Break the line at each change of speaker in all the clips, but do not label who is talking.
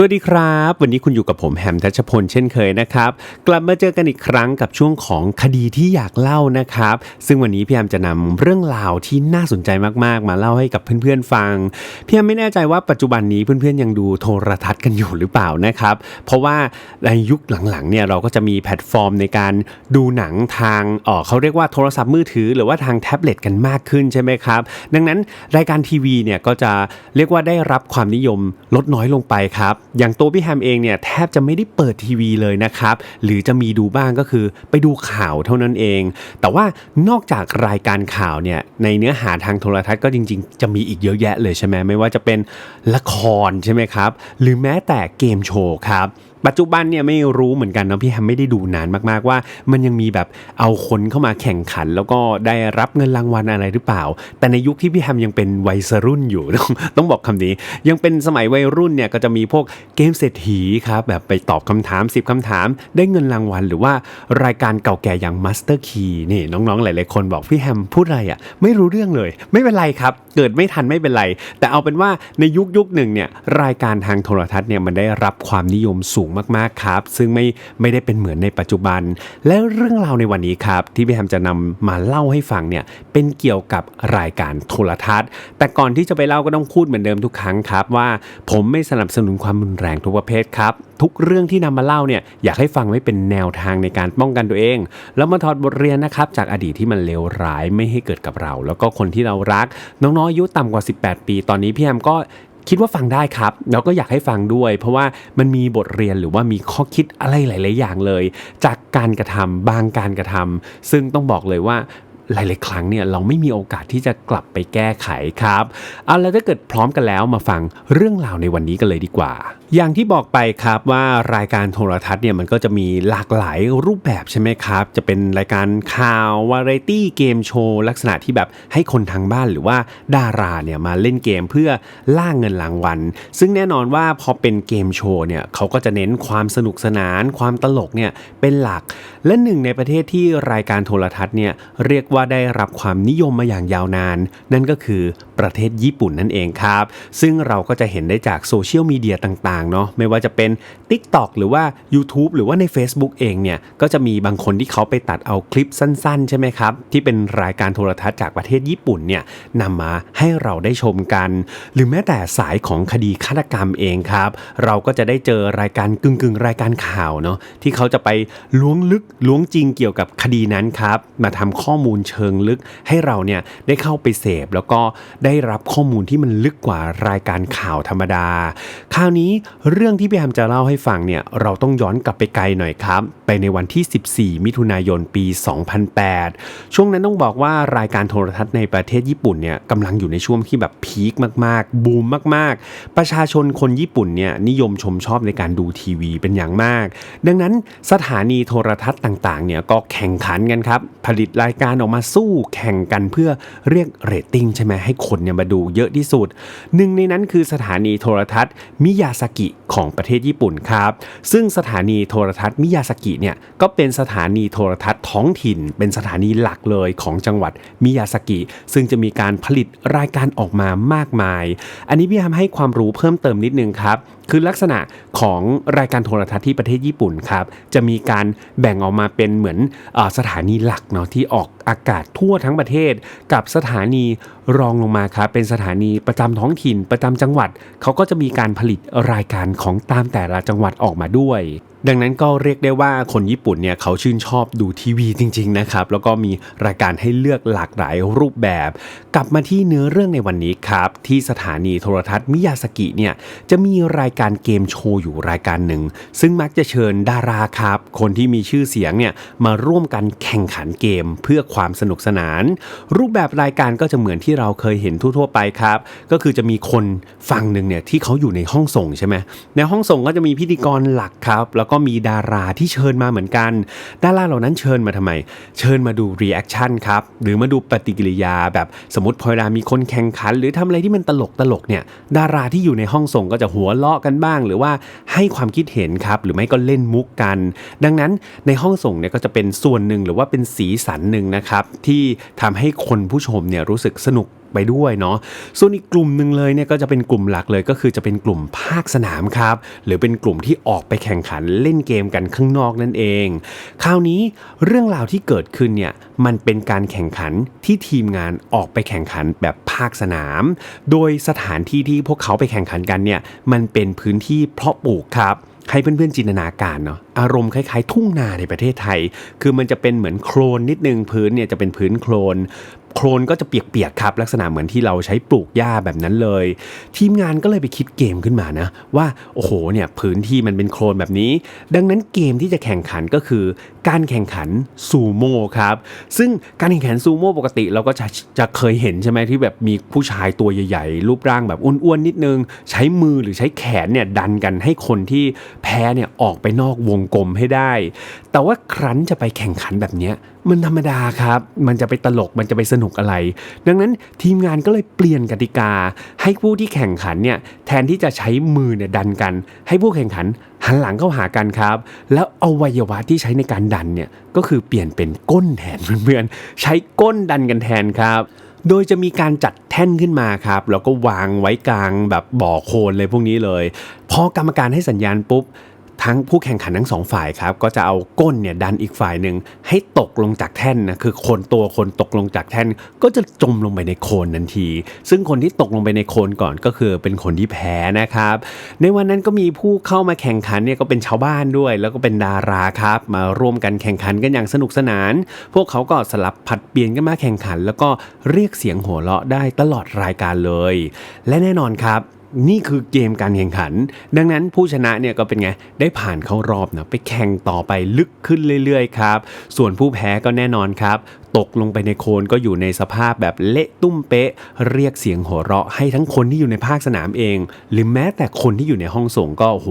สวัสดีครับ วันนี้คุณอยู่กับผมแฮมทัชพลเช่นเคยนะครับ กลับมาเจอกันอีกครั้งกับช่วงของคดีที่อยากเล่านะครับ ซึ่งวันนี้พี่แอมจะนำเรื่องราวที่น่าสนใจมากๆ มาเล่าให้กับเพื่อนๆฟังพี่แอมไม่แน่ใจว่าปัจจุบันนี้เพื่อนๆยังดูโทรทัศน์กันอยู่หรือเปล่านะครับ เพราะว่าในยุคหลังๆเนี่ยเราก็จะมีแพลตฟอร์มในการดูหนังทางเออเขาเรียกว่าโทรศัพท์มือถือ หรือว่าทางแท็บเล็ตกันมากขึ้นใช่ไหมครับดังนั้นรายการทีวีเนี่ยก็จะเรียกว่าได้รับความนิยมลดน้อยลงไปครับ อย่างตัวพี่แฮมเองเนี่ยแทบจะไม่ได้เปิดทีวีเลยนะครับ หรือจะมีดูบ้างก็คือไปดูข่าวเท่านั้นเอง แต่ว่านอกจากรายการข่าวเนี่ยในเนื้อหาทางโทรทัศน์ก็จริง ๆ จะมีอีกเยอะแยะเลยใช่ไหมไม่ว่าจะเป็นละครใช่ไหมครับ หรือแม้แต่เกมโชว์ครับ ปัจจุบันเนี่ยไม่รู้เหมือนกันนะพี่แฮมไม่ได้ดูนานมากๆว่า มันยังมีแบบเอาคนเข้ามาแข่งขัน แล้วก็ได้รับเงินรางวัลอะไรหรือเปล่า แต่ในยุคที่พี่แฮมยังเป็นวัยรุ่นอยู่ต้องต้องบอกคำนี้ ยังเป็นสมัยวัยรุ่นเนี่ยก็จะมีพวกเกมเศรษฐีครับแบบไปตอบคำถาม 10คำถาม ได้เงินรางวัล หรือว่ารายการเก่าแก่อย่าง Master Key นี่น้องๆหลายๆคนบอกพี่แฮมพูดอะไรอะไม่รู้เรื่องเลย ไม่เป็นไรครับ เกิดไม่ทันไม่เป็นไร แต่เอาเป็นว่าในยุคยุคหนึ่งเนี่ยรายการทางโทรทัศน์เนี่ยมันได้รับความนิยมสูงมากๆครับ ซึ่งไม่ไม่ได้เป็นเหมือนในปัจจุบัน และเรื่องราวในวันนี้ครับ ที่พี่แฮมจะนำมาเล่าให้ฟังเนี่ยเป็นเกี่ยวกับรายการโทรทัศน์ แต่ก่อนที่จะไปเล่าก็ต้องพูดเหมือนเดิมทุกครั้งครับว่าผมไม่สนับสนุนความรุนแรงทุกประเภทครับทุกเรื่องที่นำมาเล่าเนี่ยอยากให้ฟังไว้เป็นแนวทางในการป้องกันตัวเอง แล้วมาถอดบทเรียนนะครับจากอดีตที่มันเลวร้ายไม่ให้เกิดกับเรา แล้วก็คนที่เรารัก น้องๆอายุต่ำกว่า 18 ปี ตอนนี้พี่แฮมก็ คิดว่าฟังได้ครับ แล้วก็อยากให้ฟังด้วย เพราะว่ามันมีบทเรียนหรือว่ามีข้อคิดอะไรหลาย ๆ อย่างเลย จากการกระทำบางการกระทำซึ่งต้องบอกเลยว่าหลายๆครั้งเนี่ยเราไม่มีโอกาสที่จะกลับไปแก้ไขครับเอาแล้วถ้าเกิดพร้อมกันแล้วมาฟังเรื่องราวในวันนี้กันเลยดีกว่า อย่างที่บอกไปครับว่ารายการโทรทัศน์เนี่ยมันก็จะมีหลากหลายรูปแบบใช่ไหมครับ จะเป็นรายการข่าววาไรตี้เกมโชว์ลักษณะที่แบบให้คนทางบ้านหรือว่าดาราเนี่ยมาเล่นเกมเพื่อล่าเงินรางวัล ซึ่งแน่นอนว่าพอเป็นเกมโชว์เนี่ยเขาก็จะเน้นความสนุกสนาน ความตลกเนี่ยเป็นหลัก และหนึ่งในประเทศที่รายการโทรทัศน์เนี่ยเรียกว่าได้รับความนิยมมาอย่างยาวนาน นั่นก็คือประเทศญี่ปุ่นนั่นเองครับ ซึ่งเราก็จะเห็นได้จากโซเชียลมีเดียต่างๆเนาะไม่ว่าจะเป็น TikTok หรือว่า YouTube หรือว่าใน Facebook เองเนี่ยก็จะมีบางคนที่เขาไปตัดเอาคลิปสั้นๆ ใช่ไหมครับ ที่เป็นรายการโทรทัศน์จากประเทศญี่ปุ่นเนี่ยนำมาให้เราได้ชมกัน หรือแม้แต่สายของคดีฆาตกรรมเองครับ เราก็จะได้เจอรายการกึ่งๆ รายการข่าวเนาะที่เขาจะไปล้วงลึกล้วงจริงเกี่ยวกับคดีนั้นครับมาทำข้อมูลเชิงลึกให้เราเนี่ยได้เข้าไปเสพ แล้วก็ได้รับข้อมูลที่มันลึกกว่ารายการข่าวธรรมดา คราวนี้เรื่องที่พี่แฮมจะเล่าให้ฟังเนี่ยเราต้องย้อนกลับไปไกลหน่อยครับ ไปในวันที่ 14 มิถุนายนปี 2008 ช่วงนั้นต้องบอกว่ารายการโทรทัศน์ในประเทศญี่ปุ่นเนี่ยกำลังอยู่ในช่วงที่แบบพีคมากๆ บูมมากๆ ประชาชนคนญี่ปุ่นเนี่ยนิยมชมชอบในการดูทีวีเป็นอย่างมาก ดังนั้นสถานีโทรทัศน์ต่างๆเนี่ยก็แข่งขันกันครับผลิตรายการออกมาสู้แข่งกันเพื่อเรียกเรตติ้งใช่ไหมให้คนเนี่ยมาดูเยอะที่สุดหนึ่งในนั้นคือสถานีโทรทัศน์มิยาสกของประเทศญี่ปุ่นครับซึ่งสถานีโทรทัศน์มิยาสกิเนี่ยก็เป็นสถานีโทรทัศน์ท้องถิ่น เป็นสถานีหลักเลยของจังหวัดมิยาสกิซึ่งจะมีการผลิตรายการออกมามากมาย อันนี้พี่ทำให้ความรู้เพิ่มเติมนิดนึงครับ คือลักษณะของรายการโทรทัศน์ที่ประเทศญี่ปุ่นครับ จะมีการแบ่งออกมาเป็นเหมือนอสถานีหลักเนาะที่ออกอากาศทั่วทั้งประเทศ กับสถานีรองลงมาครับเป็นสถานีประจำท้องถิ่นประจำจังหวัดเขาก็จะมีการผลิตรายการของตามแต่ละจังหวัดออกมาด้วยดังนั้นก็เรียกได้ว่าคนญี่ปุ่นเนี่ยเขาชื่นชอบดูทีวีจริงๆนะครับแล้วก็มีรายการให้เลือกหลากหลายรูปแบบ กลับมาที่เนื้อเรื่องในวันนี้ครับที่สถานีโทรทัศน์มิยาสกิเนี่ยจะมีรายการเกมโชว์อยู่รายการหนึ่ง ซึ่งมักจะเชิญดาราครับคนที่มีชื่อเสียงเนี่ยมาร่วมกันแข่งขันเกมเพื่อความสนุกสนาน รูปแบบรายการก็จะเหมือนที่เราเคยเห็นทั่วๆไปครับก็คือจะมีคนฝั่งหนึ่งเนี่ยที่เขาอยู่ในห้องส่งใช่ไหมในห้องส่งก็จะมีพิธีกรหลักครับแล้วก็มีดาราที่เชิญมาเหมือนกัน ดาราเหล่านั้นเชิญมาทำไม เชิญมาดูรีแอคชั่นครับ หรือมาดูปฏิกิริยาแบบสมมติพอเวลามีคนแข่งขัน หรือทำอะไรที่มันตลกตลกเนี่ย ดาราที่อยู่ในห้องส่งก็จะหัวเราะกันบ้าง หรือว่าให้ความคิดเห็นครับ หรือไม่ก็เล่นมุกกัน ดังนั้นในห้องส่งเนี่ยก็จะเป็นส่วนหนึ่งหรือว่าเป็นสีสันหนึ่งนะครับที่ทำให้คนผู้ชมเนี่ยรู้สึกสนุก ไปด้วยเนาะส่วนอีกกลุ่มหนึ่งเลยเนี่ยก็จะเป็นกลุ่มหลักเลยก็คือจะเป็นกลุ่มภาคสนามครับ หรือเป็นกลุ่มที่ออกไปแข่งขันเล่นเกมกันข้างนอกนั่นเอง คราวนี้เรื่องราวที่เกิดขึ้นเนี่ยมันเป็นการแข่งขันที่ทีมงานออกไปแข่งขันแบบภาคสนาม โดยสถานที่ที่พวกเขาไปแข่งขันกันเนี่ยมันเป็นพื้นที่เพาะปลูกครับให้เพื่อนๆจินตนาการเนาะอารมณ์คล้ายๆ ทุ่งนาในประเทศไทย คือมันจะเป็นเหมือนโคลนนิดนึงพื้นเนี่ยจะเป็นพื้นโคลน โคลนก็จะเปียกๆครับ ลักษณะเหมือนที่เราใช้ปลูกหญ้าแบบนั้นเลย ทีมงานก็เลยไปคิดเกมขึ้นมานะ ว่าโอ้โหเนี่ยพื้นที่มันเป็นโคลนแบบนี้ ดังนั้นเกมที่จะแข่งขันก็คือ การแข่งขันซูโม่ครับ ซึ่งการแข่งขันซูโม่ปกติเราก็จะจะเคยเห็นใช่ไหมที่แบบมีผู้ชายตัวใหญ่ๆ รูปร่างแบบอ้วนๆนิดนึง ใช้มือหรือใช้แขนเนี่ยดันกันให้คนที่แพ้เนี่ยออกไปนอกวงกลมให้ได้ แต่ว่าครั้นจะไปแข่งขันแบบเนี้ย มันธรรมดาครับ มันจะไปตลกมันจะไปสนุกอะไร ดังนั้นทีมงานก็เลยเปลี่ยนกติกา ให้ผู้ที่แข่งขันเนี่ยแทนที่จะใช้มือเนี่ยดันกัน ให้ผู้แข่งขันหันหลังเข้าหากันครับ แล้วอวัยวะที่ใช้ในการดันเนี่ยก็คือเปลี่ยนเป็นก้นแทนเพื่อนๆใช้ก้นดันกันแทนครับโดยจะมีการจัดแท่นขึ้นมาครับ แล้วก็วางไว้กลางแบบบ่อโคลนเลยพวกนี้เลย พอกรรมการให้สัญญาณปุ๊บ ทั้งผู้แข่งขันทั้งสองฝ่ายครับก็จะเอาก้นเนี่ยดันอีกฝ่ายหนึ่งให้ตกลงจากแท่นนะคือคนตัวคนตกลงจากแท่นก็จะจมลงไปในโคลนทันที ซึ่งคนที่ตกลงไปในโคลนก่อนก็คือเป็นคนที่แพ้นะครับ ในวันนั้นก็มีผู้เข้ามาแข่งขันเนี่ยก็เป็นชาวบ้านด้วย แล้วก็เป็นดาราครับมาร่วมกันแข่งขันกันอย่างสนุกสนาน พวกเขาก็สลับผัดเปลี่ยนกันมาแข่งขัน แล้วก็เรียกเสียงหัวเราะได้ตลอดรายการเลย และแน่นอนครับ นี่คือเกมการแข่งขัน ดังนั้นผู้ชนะเนี่ยก็เป็นไง ได้ผ่านเข้ารอบนะไปแข่งต่อไปลึกขึ้นเรื่อยๆครับ ส่วนผู้แพ้ก็แน่นอนครับตกลงไปในโคลนก็อยู่ในสภาพแบบเละตุ้มเป๊ะ เรียกเสียงหัวเราะให้ทั้งคนที่อยู่ในภาคสนามเอง หรือแม้แต่คนที่อยู่ในห้องส่งก็โห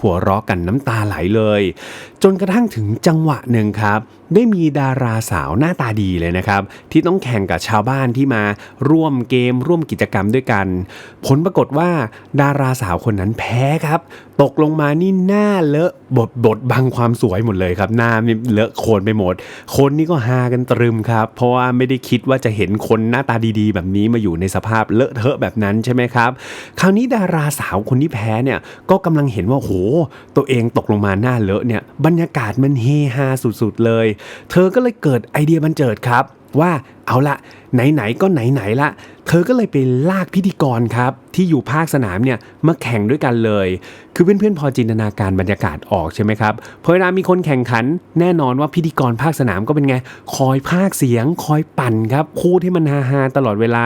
หัวเราะกันน้ำตาไหลเลย จนกระทั่งถึงจังหวะหนึ่งครับ ได้มีดาราสาวหน้าตาดีเลยนะครับ ที่ต้องแข่งกับชาวบ้านที่มาร่วมเกมร่วมกิจกรรมด้วยกัน ผลปรากฏว่าดาราสาวคนนั้นแพ้ครับตกลงมานี่หน้าเลอะบดบดบังความสวยหมดเลยครับ หน้านี่เลอะโคลนไปหมด คนนี่ก็ฮากันตรึมครับ เพราะว่าไม่ได้คิดว่าจะเห็นคนหน้าตาดีๆ แบบนี้มาอยู่ในสภาพเลอะเทอะแบบนั้นใช่ไหมครับ คราวนี้ดาราสาวคนที่แพ้เนี่ยก็กำลังเห็นว่าโหตัวเองตกลงมาหน้าเลอะเนี่ยบรรยากาศมันเฮฮาสุดๆเลย เธอก็เลยเกิดไอเดียบันเจิดครับว่า เอาละไหนๆก็ไหนๆละ เธอก็เลยไปลากพิธีกรครับ ที่อยู่ภาคสนามเนี่ยมาแข่งด้วยกันเลย คือเพื่อนๆพอจินตนาการบรรยากาศออกใช่ไหมครับพอเวลามีคนแข่งขัน แน่นอนว่าพิธีกรภาคสนามก็เป็นไง คอยภาคเสียง คอยปั่นครับพูดให้มันฮาๆตลอดเวลา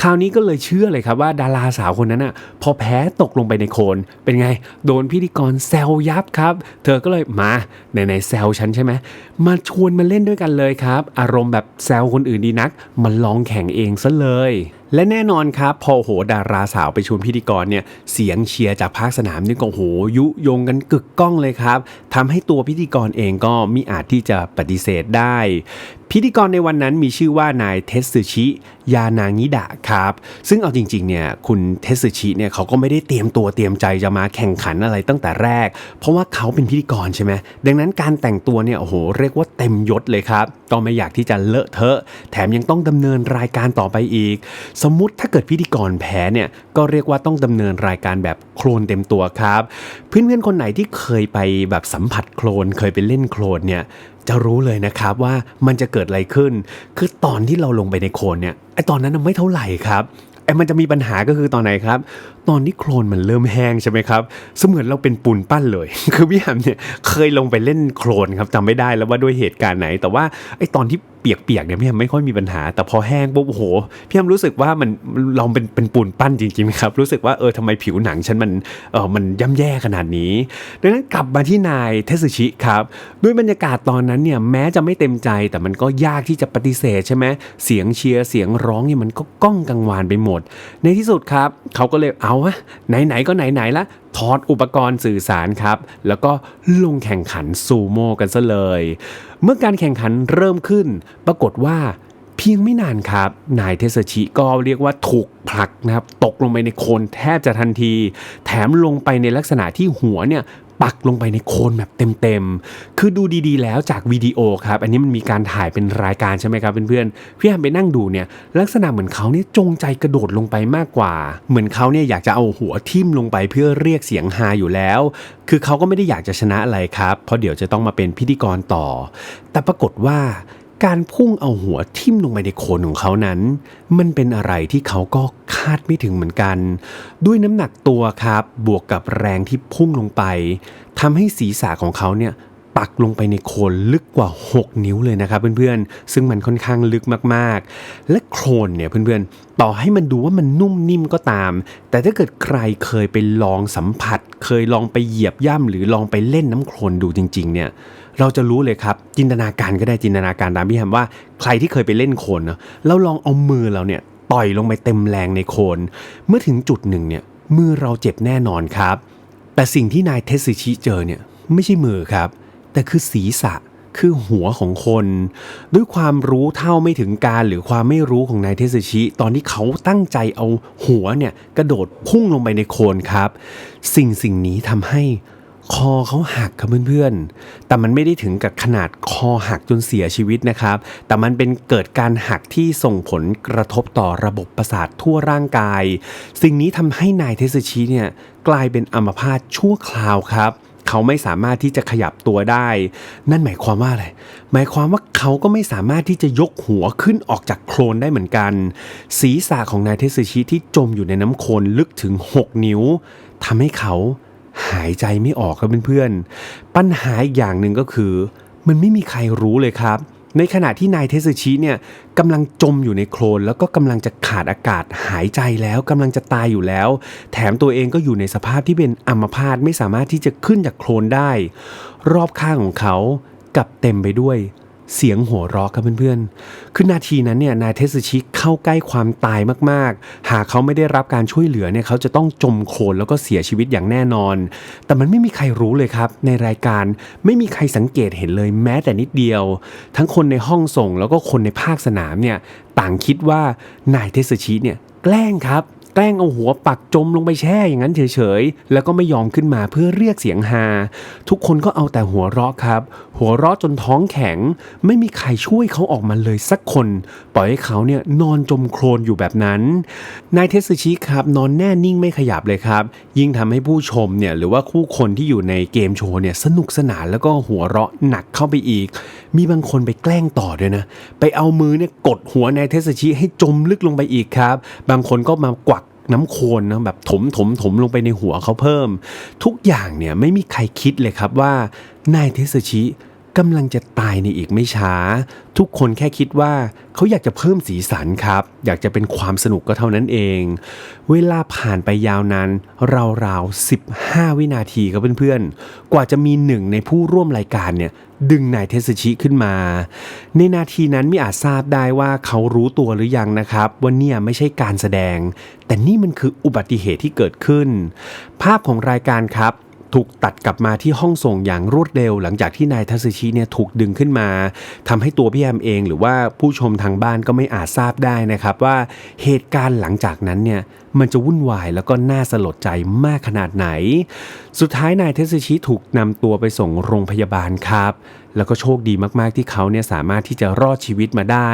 คราวนี้ก็เลยเชื่อเลยครับว่าดาราสาวคนนั้นอะพอแพ้ตกลงไปในโคลนเป็นไง โดนพิธีกรแซวยับครับ เธอก็เลยมาไหนๆแซวฉันใช่ไหมมาชวนมาเล่นด้วยกันเลยครับ อารมณ์แบบแซวคนอื่นดีนักมาลองแข่งเองซะเลย และแน่นอนครับ พอโหดาราสาวไปชวนพิธีกรเนี่ยเสียงเชียร์จากภาคสนามนี่ก็โหยุยงกันกึกก้องเลยครับทำให้ตัวพิธีกรเองก็มิอาจที่จะปฏิเสธได้ พิธีกรในวันนั้นมีชื่อว่านายเทสึชิ ยานางิดะครับ ซึ่งเอาจริงๆเนี่ยคุณเทสึชิเนี่ยเขาก็ไม่ได้เตรียมตัวเตรียมใจจะมาแข่งขันอะไรตั้งแต่แรก เพราะว่าเขาเป็นพิธีกรใช่ไหมดังนั้นการแต่งตัวเนี่ยโอ้โหเรียกว่าเต็มยศเลยครับก็ไม่อยากที่จะเลอะเทอะ แถมยังต้องดำเนินรายการต่อไปอีกสมมุติถ้าเกิดพิธีกรแพ้เนี่ยก็เรียกว่าต้องดำเนินรายการแบบโคลนเต็มตัวครับ เพื่อนๆคนไหนที่เคยไปแบบสัมผัสโคลนเคยไปเล่นโคลนเนี่ยจะรู้เลยนะครับว่ามันจะเกิดอะไรขึ้น คือตอนที่เราลงไปในโคลนเนี่ยไอตอนนั้นไม่เท่าไหร่ครับไอมันจะมีปัญหาก็คือตอนไหนครับ ตอนที่โคลนมันเริ่มแห้งใช่ไหมครับ เสมือนเราเป็นปูนปั้นเลย คือพี่แฮมเนี่ยเคยลงไปเล่นโคลนครับจำไม่ได้แล้วว่าด้วยเหตุการณ์ไหน แต่ว่าไอตอนที่ เปียกๆเนี่ยพี่แฮมไม่ค่อยมีปัญหา แต่พอแห้งปุ๊บโอ้โหพี่แฮมรู้สึกว่ามันเราเป็นเป็นปูนปั้นจริงๆครับรู้สึกว่าเออทำไมผิวหนังฉันมันเออมันย่ำแย่ขนาดนี้ ดังนั้นกลับมาที่นายเทสึชิครับด้วยบรรยากาศตอนนั้นเนี่ยแม้จะไม่เต็มใจแต่มันก็ยากที่จะปฏิเสธใช่ไหมเสียงเชียร์เสียงร้องเนี่ยมันก็ก้องกังวานไปหมด ในที่สุดครับเขาก็เลยเอาวะไหนๆก็ไหนๆละ ถอดอุปกรณ์สื่อสารครับ แล้วก็ลงแข่งขันซูโม่กันซะเลย เมื่อการแข่งขันเริ่มขึ้น ปรากฏว่าเพียงไม่นานครับ นายเทสชิก็เรียกว่าถูกผลักนะครับ ตกลงไปในโคลนแทบจะทันที แถมลงไปในลักษณะที่หัวเนี่ย ปักลงไปในโคนแบบเต็มๆ คือดูดีๆ แล้วจากวิดีโอครับ อันนี้มันมีการถ่ายเป็นรายการใช่ไหมครับเพื่อนๆ พี่แฮมไปนั่งดูเนี่ยลักษณะเหมือนเขาเนี่ยจงใจกระโดดลงไปมากกว่า เหมือนเขาเนี่ยอยากจะเอาหัวทิ่มลงไปเพื่อเรียกเสียงฮาอยู่แล้ว คือเขาก็ไม่ได้อยากจะชนะอะไรครับ เพราะเดี๋ยวจะต้องมาเป็นพิธีกรต่อ แต่ปรากฏว่า การพุ่งเอาหัวทิ่มลงไปในโคนของเขานั้น มันเป็นอะไรที่เขาก็คาดไม่ถึงเหมือนกัน ด้วยน้ำหนักตัวครับ บวกกับแรงที่พุ่งลงไปทำให้ศีรษะของเขาเนี่ยปักลงไปในโคนลึกกว่า 6 นิ้วเลยนะครับเพื่อนๆ ซึ่งมันค่อนข้างลึกมากๆ และโคลนเนี่ยเพื่อนๆ ต่อให้มันดูว่ามันนุ่มนิ่มก็ตาม แต่ถ้าเกิดใครเคยไปลองสัมผัส เคยลองไปเหยียบย่ำหรือลองไปเล่นน้ำโคลนดูจริง ๆ เนี่ย เราจะรู้เลยครับจินตนาการก็ได้จินตนาการตามพี่แฮมว่าใครที่เคยไปเล่นโคลนเนาะแล้วลองเอามือเราเนี่ยต่อยลงไปเต็มแรงในโคลนเมื่อถึงจุดหนึ่งเนี่ยมือเราเจ็บแน่นอนครับ แต่สิ่งที่นายเทสซิชิเจอเนี่ยไม่ใช่มือครับ แต่คือศีรษะคือหัวของคน ด้วยความรู้เท่าไม่ถึงการหรือความไม่รู้ของนายเทสชิ ตอนที่เขาตั้งใจเอาหัวเนี่ยกระโดดพุ่งลงไปในโคลนครับ สิ่งสิ่งนี้ทำให้ คอเขาหักครับเพื่อนๆ แต่มันไม่ได้ถึงกับขนาดคอหักจนเสียชีวิตนะครับ แต่มันเป็นเกิดการหักที่ส่งผลกระทบต่อระบบประสาททั่วร่างกาย สิ่งนี้ทำให้นายเทสชิเนี่ยกลายเป็นอัมพาตชั่วคราวครับเขาไม่สามารถที่จะขยับตัวได้ นั่นหมายความว่าอะไร หมายความว่าเขาก็ไม่สามารถที่จะยกหัวขึ้นออกจากโคลนได้เหมือนกัน ศีรษะของนายเทสชิที่จมอยู่ในน้ำโคลนลึกถึง 6 นิ้วทำให้เขา หายใจไม่ออกครับเพื่อนๆ ปัญหาอีกอย่างหนึ่งก็คือ มันไม่มีใครรู้เลยครับ ในขณะที่นายเทสชิเนี่ยกำลังจมอยู่ในโคลน แล้วก็กำลังจะขาดอากาศหายใจแล้วกำลังจะตายอยู่แล้ว แถมตัวเองก็อยู่ในสภาพที่เป็นอัมพาตไม่สามารถที่จะขึ้นจากโคลนได้ รอบข้างของเขากลับเต็มไปด้วย เสียงหัวเราะครับเพื่อนๆ คือนาทีนั้นเนี่ยนายเทสชิเข้าใกล้ความตายมากๆ หากเขาไม่ได้รับการช่วยเหลือเนี่ยเขาจะต้องจมโคลนแล้วก็เสียชีวิตอย่างแน่นอน แต่มันไม่มีใครรู้เลยครับ ในรายการไม่มีใครสังเกตเห็นเลยแม้แต่นิดเดียว ทั้งคนในห้องส่งแล้วก็คนในภาคสนามเนี่ยต่างคิดว่านายเทสชิเนี่ยแกล้งครับ แกล้งเอาหัวปักจมลงไปแช่อย่างนั้นเฉยๆ แล้วก็ไม่ยอมขึ้นมาเพื่อเรียกเสียงฮา ทุกคนก็เอาแต่หัวเราะครับ หัวเราะจนท้องแข็ง ไม่มีใครช่วยเขาออกมาเลยสักคน ปล่อยให้เขาเนี่ยนอนจมโคลนอยู่แบบนั้น นายเทสชิครับนอนแน่นิ่งไม่ขยับเลยครับ ยิ่งทำให้ผู้ชมเนี่ยหรือว่าคู่คนที่อยู่ในเกมโชว์เนี่ยสนุกสนานแล้วก็หัวเราะหนักเข้าไปอีก มีบางคนไปแกล้งต่อด้วยนะ ไปเอามือเนี่ยกดหัวนายเทสชิให้จมลึกลงไปอีกครับ บางคนก็มากวัก น้ำโคลนนะแบบถมถมถมลงไปในหัวเขาเพิ่ม ทุกอย่างเนี่ยไม่มีใครคิดเลยครับว่านายเทสชิ กำลังจะตายในอีกไม่ช้า ทุกคนแค่คิดว่าเขาอยากจะเพิ่มสีสันครับ อยากจะเป็นความสนุกก็เท่านั้นเอง เวลาผ่านไปยาวนานราวๆ 15 วินาทีครับเพื่อนๆ กว่าจะมีหนึ่งในผู้ร่วมรายการเนี่ยดึงนายเทสชิขึ้นมา ในนาทีนั้นไม่อาจทราบได้ว่าเขารู้ตัวหรือยังนะครับว่าเนี่ยไม่ใช่การแสดง แต่นี่มันคืออุบัติเหตุที่เกิดขึ้น ภาพของรายการครับ ถูกตัดกลับมาที่ห้องส่งอย่างรวดเร็ว หลังจากที่นายทัศชิเนี่ยถูกดึงขึ้นมาทำให้ตัวพี่แอมเอง หรือว่าผู้ชมทางบ้านก็ไม่อาจทราบได้นะครับว่าเหตุการณ์หลังจากนั้นเนี่ยมันจะวุ่นวายแล้วก็น่าสลดใจมากขนาดไหน สุดท้ายนายเทสชิถูกนำตัวไปส่งโรงพยาบาลครับ แล้วก็โชคดีมากๆที่เขาเนี่ยสามารถที่จะรอดชีวิตมาได้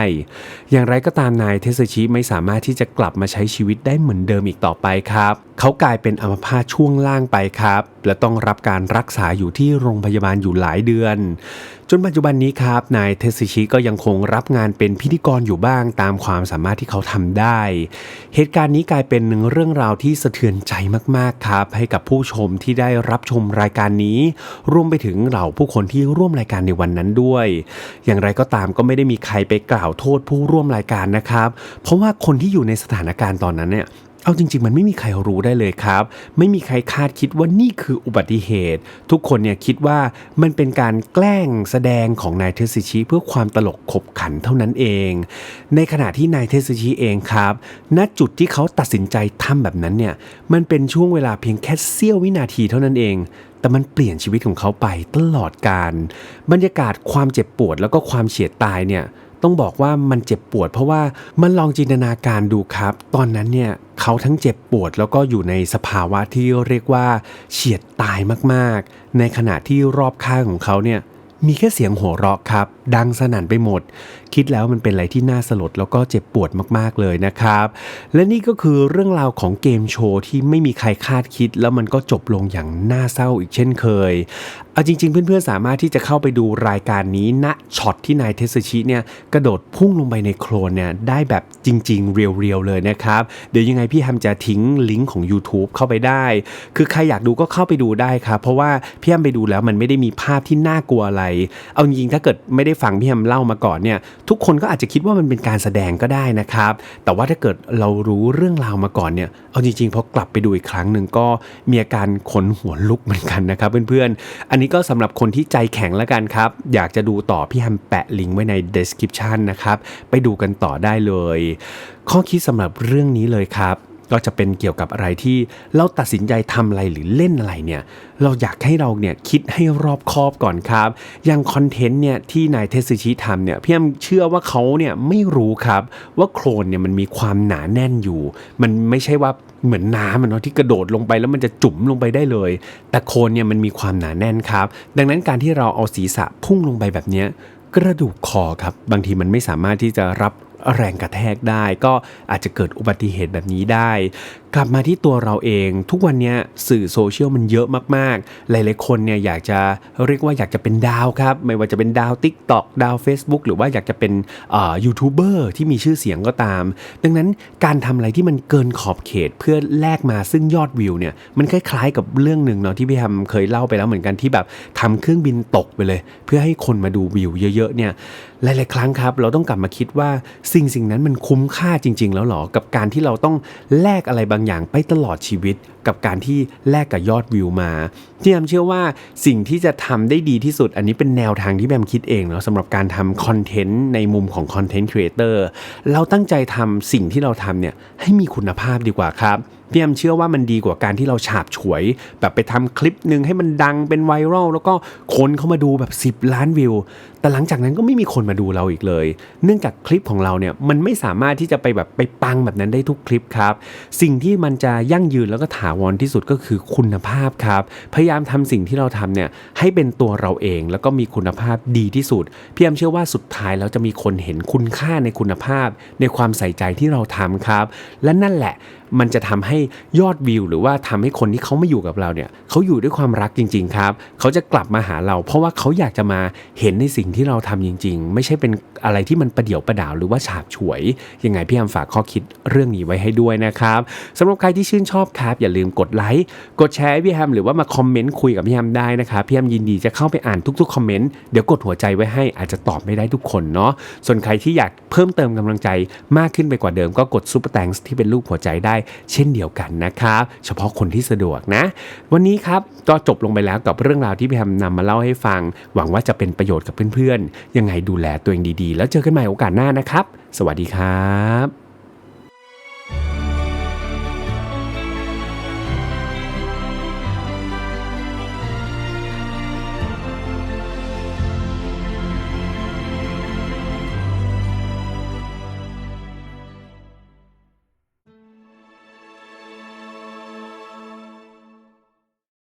อย่างไรก็ตามนายเทสชิไม่สามารถที่จะกลับมาใช้ชีวิตได้เหมือนเดิมอีกต่อไปครับ เขากลายเป็นอัมพาตช่วงล่างไปครับ และต้องรับการรักษาอยู่ที่โรงพยาบาลอยู่หลายเดือน จนปัจจุบันนี้ครับนายเทสชิก็ยังคงรับงานเป็นพิธีกรอยู่บ้างตามความสามารถที่เขาทำได้ เหตุการณ์นี้กลายเป็นหนึ่งเรื่องราวที่สะเทือนใจมากๆครับ ให้กับผู้ชมที่ได้รับชมรายการนี้ รวมไปถึงเหล่าผู้คนที่ร่วมรายการในวันนั้นด้วย อย่างไรก็ตามก็ไม่ได้มีใครไปกล่าวโทษผู้ร่วมรายการนะครับ เพราะว่าคนที่อยู่ในสถานการณ์ตอนนั้นเนี่ย เอาจริง ๆ มันไม่มีใครรู้ได้เลยครับ ไม่มีใครคาดคิดว่านี่คืออุบัติเหตุ ทุกคนเนี่ยคิดว่ามันเป็นการแกล้งแสดงของนายเทสชิเพื่อความตลกขบขันเท่านั้นเอง ในขณะที่นายเทสชิเองครับณจุดที่เขาตัดสินใจทำแบบนั้นเนี่ยมันเป็นช่วงเวลาเพียงแค่เสี้ยววินาทีเท่านั้นเองแต่มันเปลี่ยนชีวิตของเขาไปตลอดการ บรรยากาศความเจ็บปวดแล้วก็ความเฉียดตายเนี่ย ต้องบอกว่ามันเจ็บปวด เพราะว่ามันลองจินตนาการดูครับ ตอนนั้นเนี่ยเขาทั้งเจ็บปวดแล้วก็อยู่ในสภาวะที่เรียกว่าเฉียดตายมากๆ ในขณะที่รอบข้างของเขาเนี่ยมีแค่เสียงหัวเราะครับ ดังสนั่นไปหมด คิดแล้วมันเป็นอะไรที่น่าสลดแล้วก็เจ็บปวดมากๆเลยนะครับ และนี่ก็คือเรื่องราวของเกมโชว์ที่ไม่มีใครคาดคิด แล้วมันก็จบลงอย่างน่าเศร้าอีกเช่นเคยเอาจริง ๆ เพื่อนๆสามารถที่จะเข้าไปดูรายการนี้ณช็อตที่นายเทสชิเนี่ยกระโดดพุ่งลงไปในโคลนเนี่ยได้แบบจริง ๆ เรียวๆเลยนะครับ เดี๋ยวยังไงพี่แฮมจะทิ้งลิงก์ของ YouTube เข้าไปได้ คือใครอยากดูก็เข้าไปดูได้ครับเพราะว่าพี่แฮมไปดูแล้วมันไม่ได้มีภาพที่น่ากลัวอะไร เอาจริงๆถ้าเกิดไม่ได้ฟังพี่แฮมเล่ามาก่อนเนี่ยทุกคนก็อาจจะคิดว่ามันเป็นการแสดงก็ได้นะครับ แต่ว่าถ้าเกิดเรารู้เรื่องราวมาก่อนเนี่ยเอาจริงๆพอกลับไปดูอีกครั้งหนึ่งก็มีอาการขนหัวลุกเหมือนกันนะครับเพื่อนๆ อันนี้ก็สำหรับคนที่ใจแข็งแล้วกันครับ อยากจะดูต่อพี่แฮมแปะลิงก์ไว้ใน description นะครับไปดูกันต่อได้เลย ข้อคิดสำหรับเรื่องนี้เลยครับ ก็จะเป็นเกี่ยวกับอะไรที่เราตัดสินใจทำอะไรหรือเล่นอะไรเนี่ยเราอยากให้เราเนี่ยคิดให้รอบคอบก่อนครับ อย่างคอนเทนต์เนี่ยที่นายเทสชิทำเนี่ยพี่แอมเชื่อว่าเขาเนี่ยไม่รู้ครับว่าโคลนเนี่ยมันมีความหนาแน่นอยู่ มันไม่ใช่ว่าเหมือนน้ำอะเนาะที่กระโดดลงไปแล้วมันจะจุ๋มลงไปได้เลย แต่โคลนเนี่ยมันมีความหนาแน่นครับ ดังนั้นการที่เราเอาศีรษะพุ่งลงไปแบบนี้กระดูกคอครับ บางทีมันไม่สามารถที่จะรับ แรงกระแทกได้ ก็อาจจะเกิดอุบัติเหตุแบบนี้ได้กลับมาที่ตัวเราเอง ทุกวันนี้สื่อโซเชียลมันเยอะมากๆ หลายๆคนเนี่ยอยากจะเรียกว่าอยากจะเป็นดาวครับ ไม่ว่าจะเป็นดาว Tik t o อกดาว Facebook หรือว่าอยากจะเป็นยูทูบเบอร์ที่มีชื่อเสียงก็ตาม ดังนั้นการทำอะไรที่มันเกินขอบเขตเพื่อแลกมาซึ่งยอดวิวเนี่ยมันคล้ายๆกับเรื่องหนึ่งเนาะที่พี่ทำเคยเล่าไปแล้วเหมือนกันที่แบบทำเครื่องบินตกไปเลย เพื่อให้คนมาดูวิวเยอะๆเนี่ยหลายๆครั้งครับ เราต้องกลับมาคิดว่าสิ่งสิ่งนั้นมันคุ้มค่าจริง ๆ แล้วหรอกับการที่เราต้องแลกอะไรบางอย่างไปตลอดชีวิตกับการที่แลกกับยอดวิวมาที่แอมเชื่อว่าสิ่งที่จะทำได้ดีที่สุด อันนี้เป็นแนวทางที่แอมคิดเองเนาะสำหรับการทำคอนเทนต์ในมุมของคอนเทนต์ครีเอเตอร์เราตั้งใจทำสิ่งที่เราทำเนี่ยให้มีคุณภาพดีกว่าครับ พี่แอมเชื่อว่ามันดีกว่าการที่เราฉาบฉวย แบบไปทำคลิปหนึ่งให้มันดังเป็นไวรัลแล้วก็คนเข้ามาดูแบบ 10 ล้านวิว แต่หลังจากนั้นก็ไม่มีคนมาดูเราอีกเลย เนื่องจากคลิปของเราเนี่ยมันไม่สามารถที่จะไปแบบไปปังแบบนั้นได้ทุกคลิปครับ สิ่งที่มันจะยั่งยืนแล้วก็ถาวรที่สุดก็คือคุณภาพครับ พยายามทำสิ่งที่เราทำเนี่ยให้เป็นตัวเราเองแล้วก็มีคุณภาพดีที่สุดพี่แอมเชื่อว่าสุดท้ายแล้วจะมีคนเห็นคุณค่าในคุณภาพ ในความใส่ใจที่เราทำครับ และนั่นแหละมันจะทำให้ยอดวิว หรือว่าทำให้คนที่เขามาอยู่กับเราเนี่ยเขาอยู่ด้วยความรักจริง ๆ ครับ เขาจะกลับมาหาเรา เพราะว่าเขาอยากจะมาเห็นในสิ่งที่เราทำจริง ๆ ไม่ใช่เป็นอะไรที่มันประเดี่ยวประดาวหรือว่าฉาบฉวย ยังไงพี่แอมฝากข้อคิดเรื่องนี้ไว้ให้ด้วยนะครับสำหรับใครที่ชื่นชอบครับ อย่าลืมกดไลค์กดแชร์พี่แฮมหรือว่ามาคอมเมนต์คุยกับพี่แฮมได้นะครับพี่แฮมยินดีจะเข้าไปอ่านทุกๆคอมเมนต์เดี๋ยวกดหัวใจไว้ให้อาจจะตอบไม่ได้ทุกคนเนาะส่วนใครที่อยากเพิ่มเติมกำลังใจมากขึ้นไปกว่าเดิมก็กดซุปเปอร์แตงที่เป็นรูปหัวใจได้ เช่นเดียวกันนะครับ เฉพาะคนที่สะดวกนะ วันนี้ครับก็จบลงไปแล้วกับเรื่องราวที่พี่แฮมนำมาเล่าให้ฟัง หวังว่าจะเป็นประโยชน์กับเพื่อนๆ ยังไงดูแลตัวเองดีๆ แล้วเจอกันใหม่โอกาสหน้านะครับ สวัสดีครับ